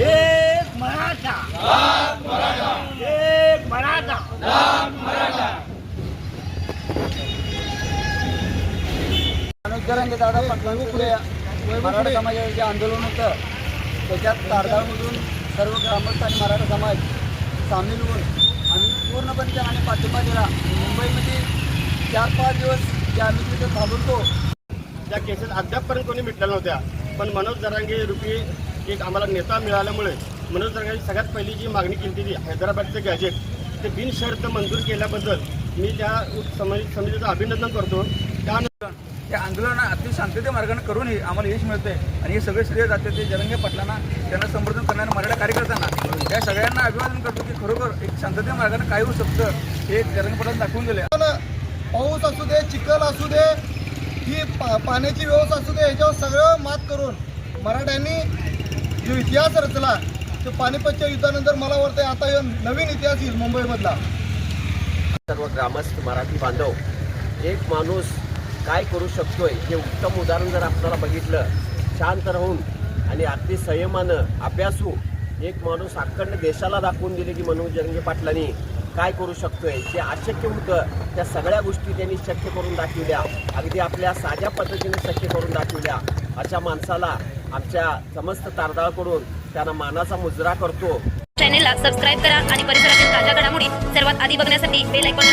एक मराठा. एक मराठा. मनोज जरांगे दादा पाटलांपुढे मराठा समाजाचं जे आंदोलन होतं. त्याच्यात तारदाळमधून सर्व ग्रामस्थ आणि मराठा समाज सामील होऊन आम्ही पूर्णपणे त्यांना पाठिंबा दिला. मुंबईमध्ये चार पाच दिवस जे आम्ही तिथं थांबवतो त्या केसेस अद्यापपर्यंत कोणी मिटल्या नव्हत्या. पण मनोज जरांगे रुपी एक आम्हाला नेता मिळाल्यामुळे मनोज जरांगे सगळ्यात पहिली जी मागणी केली ती हैदराबादचं गॅजेट ते बिनशर्त मंजूर केल्याबद्दल मी त्या समिती समितीचं अभिनंदन करतो. त्यानंतर हे आंदोलन अति शांतते मार्गाने करूनही आम्हाला यश मिळतंय आणि हे सगळे श्रेय जाते ते जरंगे पाटलांना त्यांना संवर्धन करणाऱ्या मराठा कार्यकर्त्यांना. त्या सगळ्यांना अभिवादन करतो की खरोखर एक शांतते मार्गाने काय होऊ शकतं हे जरंगे पाटलांना दाखवून दिले पाऊस असू दे चिखल असू दे ही पा पाण्याची व्यवस्था असू दे ह्याच्यावर सगळं मात करून मराठ्यांनी जो इतिहास रचला तो पानिपतच्या युद्धानंतर मला वाटतं आता येऊन नवीन इतिहास येईल मुंबईमधला. सर्व ग्रामस्थ मराठी बांधव एक माणूस काय करू शकतोय हे उत्तम उदाहरण जर आपल्याला बघितलं शांत राहून आणि अगदी संयमानं अभ्यासू एक माणूस अखंड देशाला दाखवून दिले की मनोज जरंगे पाटलांनी काय करू शकतोय जे अशक्य होतं. त्या सगळ्या गोष्टी त्यांनी शक्य करून दाखवल्या. अगदी आपल्या साध्या पद्धतीने शक्य करून दाखवल्या. अशा माणसाला आमच्या समस्त तारदाळकडून त्यांना मानाचा मुजरा करतो. चॅनेलला सबस्क्राईब करा आणि परिसरातील ताज्या घडामोडी सर्वात आधी बघण्यासाठी बेल ऐकून